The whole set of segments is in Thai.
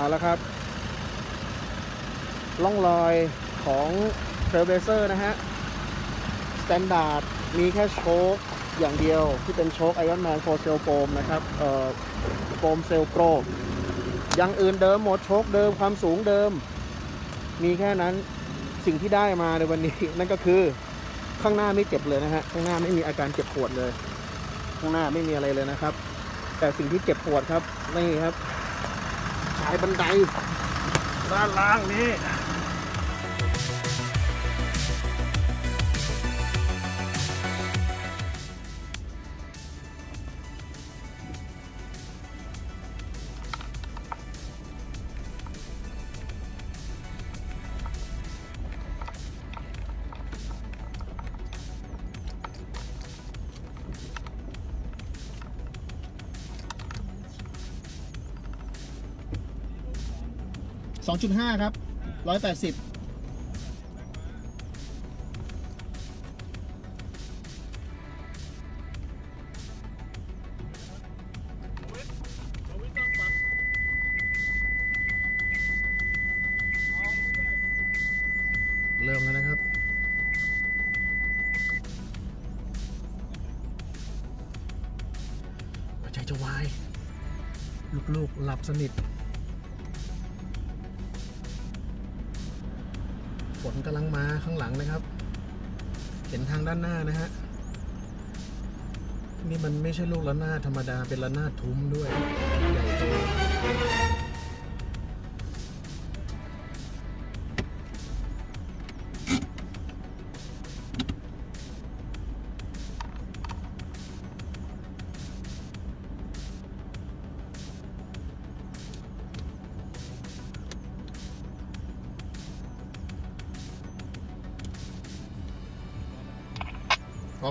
เอาละครับล่องรอยของ Trailblazer นะฮะ Standard มีแค่โชคอย่างเดียวที่เป็นโชค Iron Man 4 Cell Foam นะครับเอ่อโฟมเซลโปรอย่างอื่นเดิมหมดโชคเดิมความสูงเดิม มีแค่นั้นสิ่งที่ได้มาในวันนี้ นั่นก็คือข้างหน้าไม่เจ็บเลยนะฮะข้างหน้าไม่มีอาการเจ็บปวดเลย ข้างหน้าไม่มีอะไรเลยนะครับ แต่สิ่งที่เจ็บปวดครับนี่ครับ บันไดด้านล่างนี้ 2.5ครับ180เริ่มแล้วนะครับ หัวใจจะวาย ลูกๆ หลับสนิท หลังนะครับ เห็นทางด้านหน้านะฮะ นี่มันไม่ใช่ลูกระนาดธรรมดา เป็นระนาดทุ้มด้วยใหญ่โต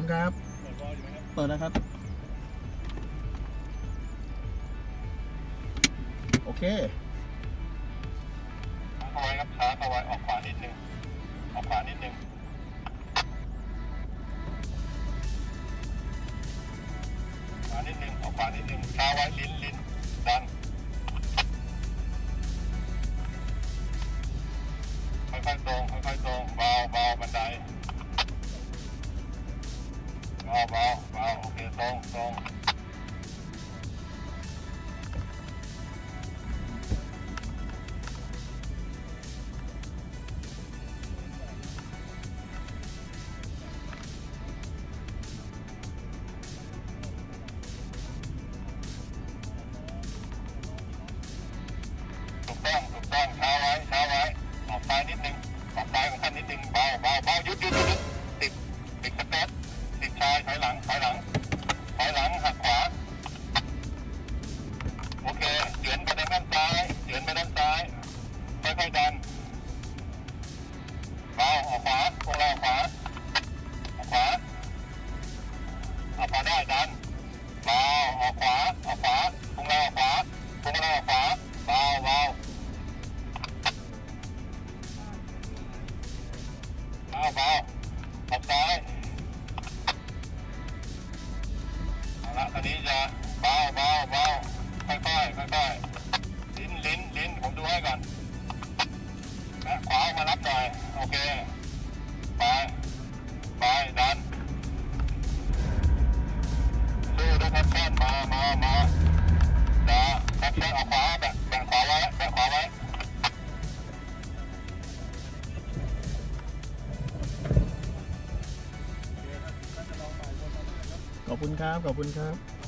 ครับ เปิดแล้วครับ โอเคเอาไว้ครับช้าเอาไว้ออกขวานิดนึง ออกขวานิดนึง ขวานิดนึง ออกขวานิดนึงช้าไว้ลิ้นลิ้น ค่อยๆดันเบาออกขวาพวกเราออกขวาออกขวาออกขวาได้ดันเบาออกขวาออกขวาพวกเราออกขวาพวกเราออกขวาเบาเบาเบาเบาออกซ้ายเอาละตอนนี้จะเบาเบาเบาค่อยๆค่อยๆลิ้นลิ้นลิ้นผมดูให้ก่อน ขวาออกมารับหน่อย โอเค ไป ไปดันสู้ด้วยครับแค่นมา มา มาจะแค่นออกขวาแบะแบะขวาไว้แบะขวาไว้ขอบคุณครับ ขอบคุณครับ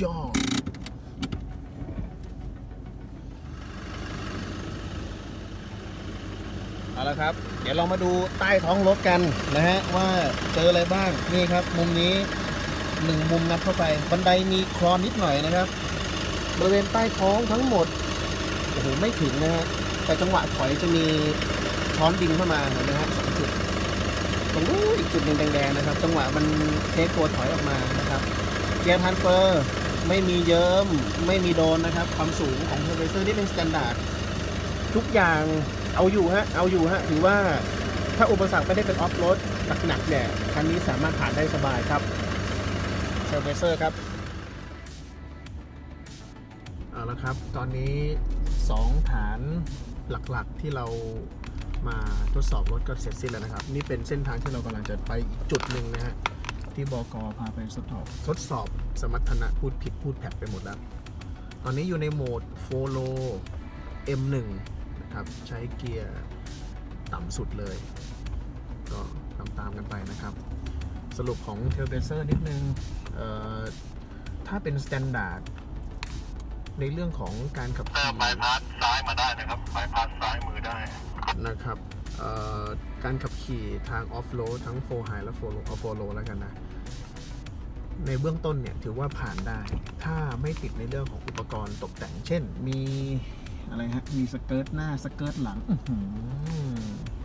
จอเอาละครับ เดี๋ยวเรามาดูใต้ท้องรถกันนะฮะว่าเจออะไรบ้างนี่ครับ มุมนี้หนึ่งมุมนับเข้าไปบันไดมีคลอนนิดหน่อยนะครับ บริเวณใต้ท้องทั้งหมดโอ้โหไม่ถึงนะฮะแต่จังหวะถอยจะมีช้อนดินเข้ามาเห็นไหมฮะสองจุดตรงนู้นอีกจุดหนึ่งแดงๆนะครับ จังหวะมันเทคตัวถอยออกมานะครับเกียร์ทันเฟอร์ ไม่มีเยิ้มไม่มีโดนนะครับ ความสูงของเทอร์เบเซอร์ที่เป็นสแตนดาร์ดทุกอย่างเอาอยู่ฮะเอาอยู่ฮะถือว่าถ้าอุปสรรคไม่ได้เป็นออฟโรดหนักๆเนี่ยคันนี้สามารถผ่านได้สบายครับเทอร์เบเซอร์ครับเอาละครับ ตอนนี้ 2 ฐานหลักๆที่เรามาทดสอบรถก็เสร็จสิ้นแล้วนะครับ นี่เป็นเส้นทางที่เรากำลังจะไปอีกจุดหนึ่งนะฮะ ที่บกพาไปทดสอบทดสอบสมรรถนะพูดผิดพูดแผกไปหมดแล้ว ตอนนี้อยู่ในโหมด Follow M1 นะครับ ใช้เกียร์ต่ำสุดเลย ก็ตามตามๆกันไปนะครับ สรุปของ t a i l b a z e r นิดนึงเอ่อถ้าเป็น Standard ในเรื่องของการขับเติขี่มบายพาสซ้ายมาได้นะครับบายพาสซ้ายมือได้นะครับเอ่อ การขับขี่ทางออฟโรดทั้งโฟร์ไฮและโฟโลเอาโฟโลแล้วกันนะ ในเบื้องต้นเนี่ยถือว่าผ่านได้ ถ้าไม่ติดในเรื่องของอุปกรณ์ตกแต่ง เช่น มีอะไรฮะ มีสเกิร์ตหน้าสเกิร์ตหลัง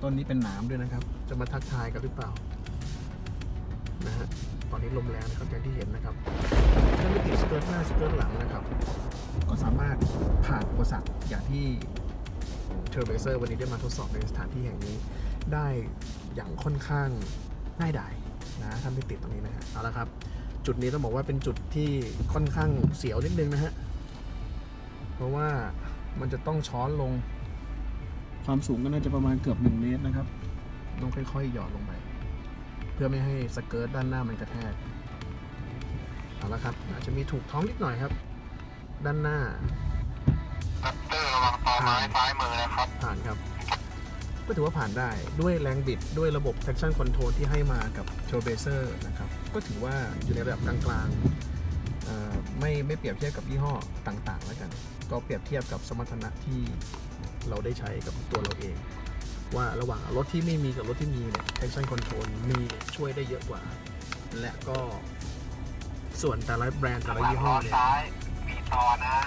ต้นนี้เป็นหนามด้วยนะครับ จะมาทักทายกันหรือเปล่า นะฮะ ตอนนี้ลมแรงนะครับอย่างที่เห็นนะครับ ถ้าไม่ติดสเกิร์ตหน้าสเกิร์ตหลังนะครับ ก็สามารถผ่านอุปสรรคอย่างที่ เทอร์เบเซอร์วันนี้ได้มาทดสอบในสถานที่แห่งนี้ ได้อย่างค่อนข้างง่ายดายนะถ้าไม่ติดตรงนี้นะฮะเอาละครับ จุดนี้ต้องบอกว่าเป็นจุดที่ค่อนข้างเสียวนิดนึงนะฮะเพราะว่ามันจะต้องช้อนลง ความสูงก็น่าจะประมาณเกือบ1เมตรนะครับ ต้องค่อยๆหย่อนลงไป เพื่อไม่ให้สเกิร์ตด้านหน้ามันกระแทกเอาละครับอาจจะมีถูกท้องนิดหน่อยครับ ด้านหน้าคัตเต อร์ระวังตอไม้ซ้ายมือนะครับผ่านครับ ก็ถือว่าผ่านได้ด้วยแรงบิดด้วยระบบ traction control ที่ให้มากับ t u r b a z e r นะครับ ก็ถือว่าอยู่ในระดับกลางๆเอ่อไม่ไม่เปรียบเทียบกับยี่ห้อต่างๆ แล้วกัน ก็เปรียบเทียบกับสมรรถนะที่เราได้ใช้กับตัวเราเอง ว่าระหว่างรถที่ไม่มีกับรถที่มีเนี่ย traction control มีช่วยได้เยอะกว่า และก็ส่วนแต่ละแบรนด์แต่ละยี่ห้อเนี่ยซ้ายมีตอนะ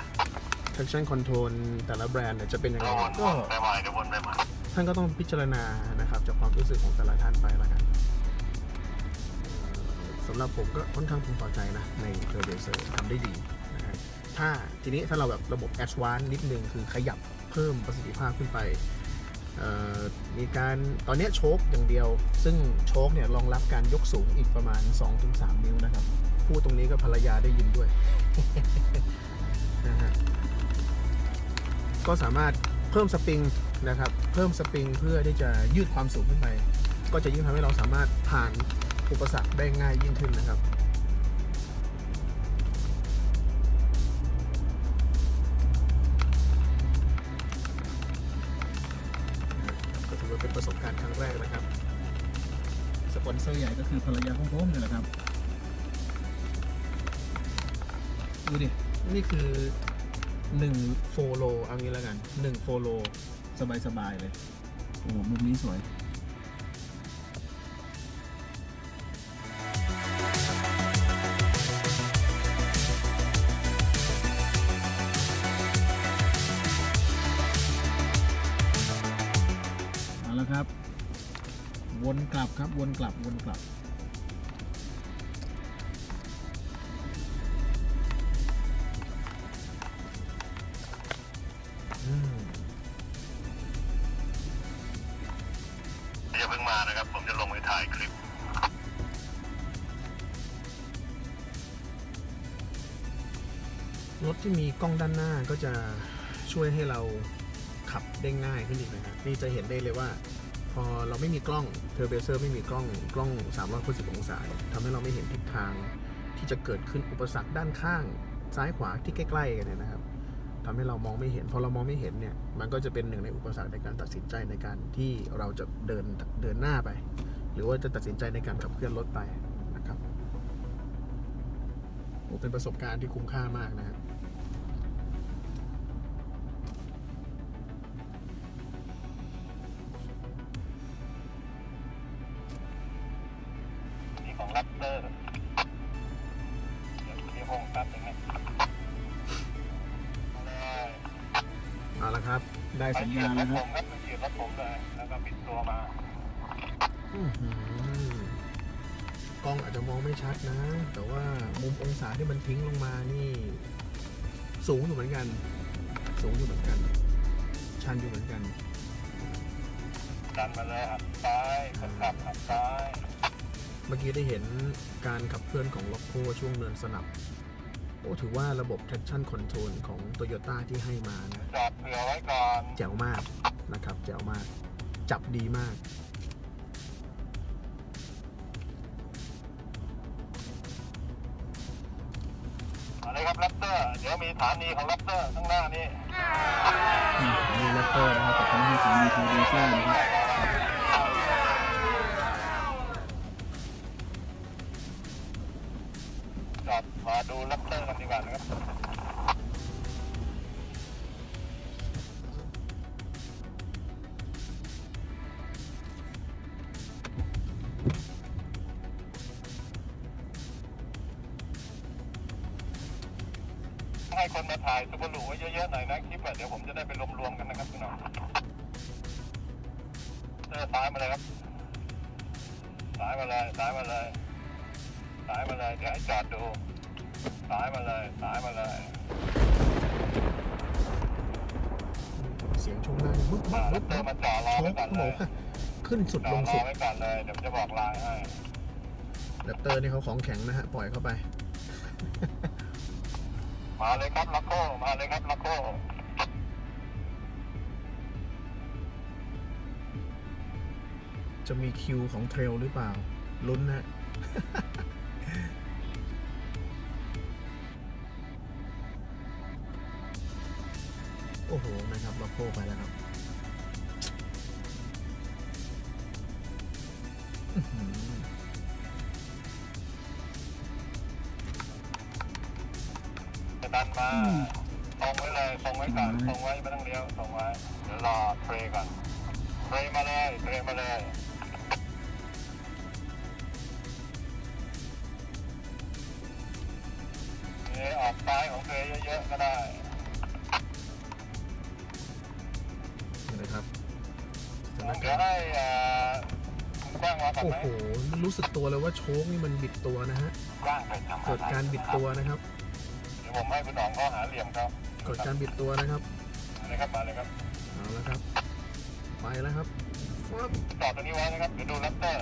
traction control แต่ละแบรนด์เนี่ยจะเป็นยังไงระวนก็ไปใหม่เดี๋ยววนไปใหม่ท่านก็ต้องพิจารณานะครับจากความรู้สึกของแต่ละท่านไปแล้วกันเอ่อสำหรับผมก็ค่อนข้างพึงพอใจนะ ใน t u r b o s e r ทำได้ดีนะฮะถ้าทีนี้ถ้าเราแบบระบบ a d v a n c e นิดนึงคือขยับเพิ่มประสิทธิภาพขึ้นไปเอ่อมีการตอนเนี้ยโชคอย่างเดียว ซึ่งโชคเนี่ยรองรับการยกสูงอีกประมาณ 2-3 นิ้วนะครับ พูดตรงนี้ก็ภรรยาได้ยินด้วยนะฮะ ก็สามารถเพิ่มสปริงนะครับเพิ่มสปริงเพื่อที่จะยืดความสูงขึ้นไปก็จะยิ่งทำให้เราสามารถผ่านอุปสรรคได้ง่ายยิ่งขึ้นนะครับก็ถือว่าเป็นประสบการณ์ครั้งแรกนะครับ สปอนเซอร์ใหญ่ก็คือภรรยาของผมนี่แหละครับ ดูดิ นี่คือ 1โฟโลเอางี้แล้วกัน1โฟโลสบายๆเลย โอ้โหมุมนี้สวยเอาละครับวนกลับครับวนกลับวนกลับ เพิ่งมานะครับ ผมจะลงไปถ่ายคลิป รถที่มีกล้องด้านหน้าก็จะช่วยให้เราขับได้ง่ายขึ้นอีกนะครับนี่จะเห็นได้เลยว่า พอเราไม่มีกล้องเทอร์เบเซอร์ไม่มีกล้องกล้อง360องศาทำให้เราไม่เห็นทิศทางที่จะเกิดขึ้นอุปสรรคด้านข้างซ้ายขวาที่ใกล้ๆกันเนี่ยนะครับ ทำให้เรามองไม่เห็นพอเรามองไม่เห็นเนี่ยมันก็จะเป็นหนึ่งในอุปสรรคในการตัดสินใจในการที่เราจะเดินเดินหน้าไป หรือว่าจะตัดสินใจในการขับเคลื่อนรถไปนะครับเป็นประสบการณ์ที่คุ้มค่ามากนะครับ กล้องอาจจะมองไม่ชัดนะ แต่ว่ามุมองศาที่มันทิ้งลงมานี่ สูงอยู่เหมือนกัน สูงอยู่เหมือนกัน ชันอยู่เหมือนกันดันมาเลยหักซ้ายคนขับหักซ้ายเมื่อกี้ได้เห็นการขับเคลื่อนของล็อกโคช่วงเนินสนับโอ้ถือว่าระบบ traction control ของ Toyota ที่ให้มานะจอดเผื่อไว้ก่อน แจ๋วมากนะครับ แจ๋วมาก จับดีมาก มาเลยครับแรปเตอร์เดี๋ยวมีฐานีของแรปเตอร์ข้างหน้านี่มีแรปเตอร์นะครับแต่เขาไม่ให้มีเทอร์โบซ่านะครับ ให้คนมาถ่ายซูบารุไว้เยอะๆหน่อยนะคลิปอะเดี๋ยวผมจะได้ไปรวมๆกันนะครับพี่น้องเออซ้ายมาเลยครับซ้ายมาเลยซ้ายมาเลยซ้ายมาเลยเดี๋ยวให้จอดดูซ้ายมาเลยซ้ายมาเลยเสียงช่วงล่างบึ๊บอ่าบึ๊บแล้บึ๊วบเตอร์มาจอดรอโชไว้กก่อนเขาเลบอกยว่าขึ้นสุดจลอดงรสุอดไว้ก่อนเลยเดี๋ยวผมจะบอกลายให้แรปเตอร์นี่เขาของแข็งนะฮะ ปล่อยเข้าไป มาเลยครับลักโก้มาเลยครับลักโก้จะมีคิวของเทรลหรือเปล่า ลุ้นนะโอ้โห นะครับล็อกโคไปแล้วครับอื มาตรงไว้เลยตรงไว้ก่อนตรงไว้ไม่ต้องเลี้ยวตรงไว้เดี๋ยวรอเทรก่อนเทรมาเลยเทรมาเลยเอออกซ้ายของเทรเยอะๆก็ได้นี่นะครับสถานเดี๋กายรวณ์ให้เอ่อคุณกว้างมาก่อนโอ้ไหมโห รู้สึกตัวเลยว่าโชคนี่มันบิดตัวนะฮะกว้างไปทำเกิดการบิดตัวนะครับเดี๋ยว ผมให้คุณหนองเขาหาเหลี่ยมเขาเกิดการบิดตัวนะครับมาเลยครับมาเลยครับเอาละครับ ไปแล้วครับฟับจอดตรงนี้ไว้นะครับเดี๋ยวดูแรปเตอร์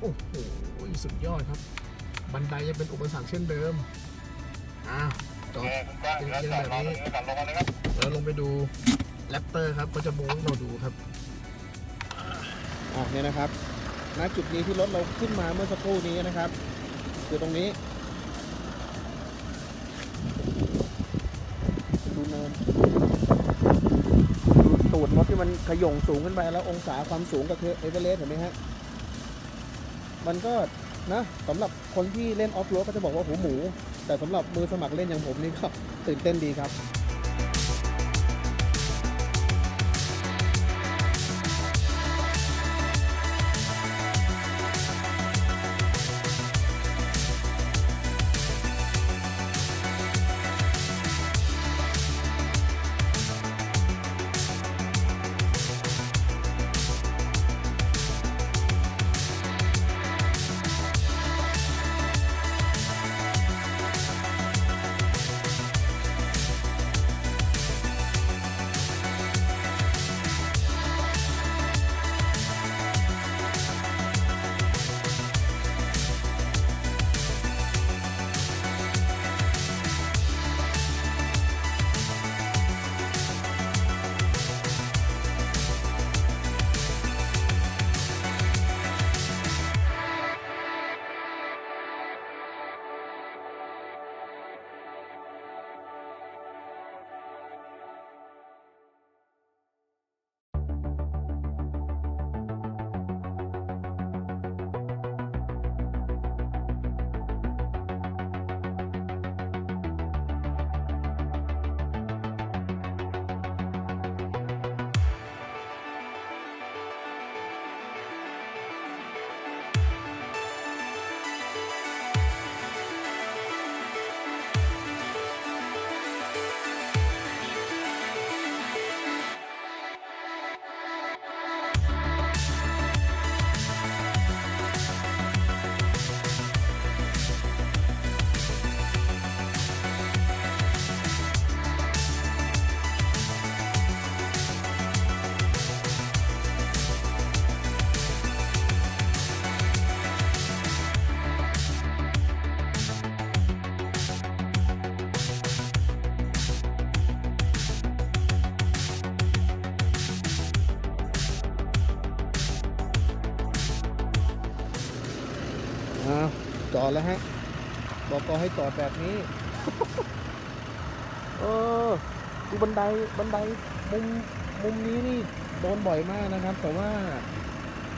โอ้โหสุดยอดครับ บันไดยังเป็นอุปสรรคเช่นเดิมอ้าวจโออดเคคุณกว้างเดี๋ยวจอดรอตรงนี้ก่อนลงมาเลยครับเดี๋ยวลงไปดูแรปเตอร์ครับเขาจะโม้ให้เราดูครับอ่าเนี่ยนะครับณจุดนี้ที่รถเราขึ้นมาเมื่อสักครู่นี้นะครับคือตรงนี้ มันขย่งสูงขึ้นไปแล้วองศาความสูงกับเอเวอเรสต์เห็นไหมฮะ มันก็นะสำหรับคนที่เล่นออฟโรดก็จะบอกว่าหูหมู แต่สำหรับมือสมัครเล่นอย่างผมนี่ก็ตื่นเต้นดีครับ อ่าจอดแล้วฮะ บอกก็ให้จอดแบบนี้ เออดูบันไดบันไดมุมมุมนี้นี่โดนบ่อยมากนะครับ แต่ว่า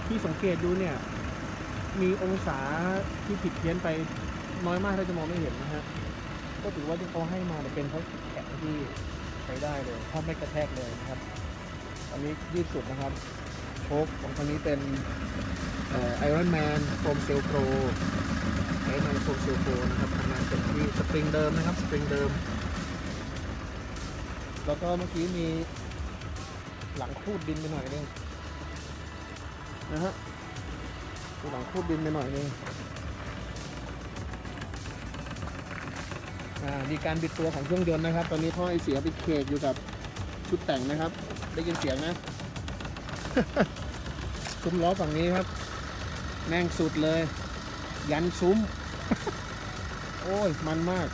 ที่สังเกตดูเนี่ย มีองศาที่ผิดเพี้ยนไปน้อยมากถ้าจะมองไม่เห็นนะฮะก็ถือว่าที่เขาให้มาเนี่ยเป็นพลาสติกแข็งที่ใช้ได้เลยถ้าไม่กระแทกเลยนะครับ อันนี้ยืดสุดนะครับ โชคของคันนี้เป็นไอรอนแมนโฟมเซลโปรไอรอนแมนโฟมเซลโปรนะครับทำงานเป็นที่สปริงเดิมนะครับสปริงเดิม แล้วก็เมื่อกี้มีหลังคูดดินไปหน่อยนึงนะฮะมีหลังคูดดินไปหน่อยนึงอ่ามีการบิดตัวของเครื่องยนต์นะครับ ตอนนี้ท่อไอเสียไปเคกอยู่กับชุดแต่งนะครับ ได้ยินเสียงนะ ซุ้มล้อฝั่งนี้ครับ แม่งสุดเลย ยันซุ้ม โอ้ย มันมาก